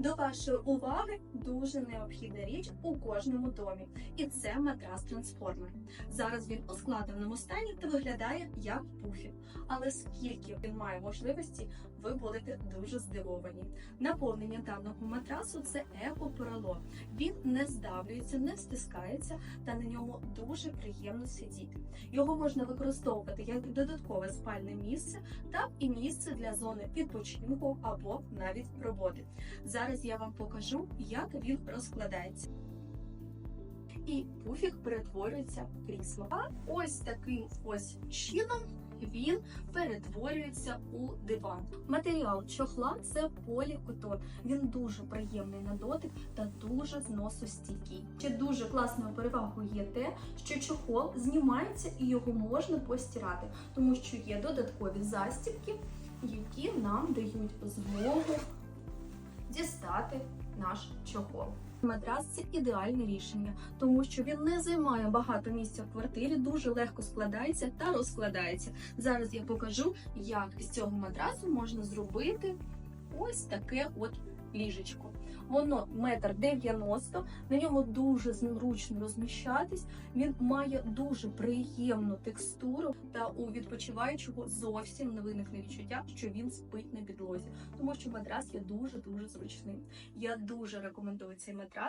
До вашої уваги дуже необхідна річ у кожному домі, і це матрас трансформер. Зараз він у складеному стані та виглядає як пуфі. Але скільки він має можливості, ви будете дуже здивовані. Наповнення даного матрасу це екопоролон. Він не здавлюється, не стискається, та на ньому дуже приємно сидіти. Його можна використовувати як додаткове спальне місце, так і місце для зони відпочинку або навіть роботи. Зараз я вам покажу, як він розкладається. І пуфік перетворюється в крісло. А ось таким ось чином він перетворюється у диван. Матеріал чохла це полікотон. Він дуже приємний на дотик та дуже зносостійкий. Ще дуже класною перевагою є те, що чохол знімається і його можна постирати, тому що є додаткові застібки, які нам дають змогу дістати наш чохол. Матрас це ідеальне рішення, тому що він не займає багато місця в квартирі, дуже легко складається та розкладається. Зараз я покажу, як з цього матрасу можна зробити ось таке от ліжечко. Воно метр дев'яносто, на ньому дуже зручно розміщатись. Він має дуже приємну текстуру, та у відпочиваючого зовсім не виникне відчуття, що він спить на підлозі, тому що матрас є дуже дуже зручним. Я дуже рекомендую цей матрас.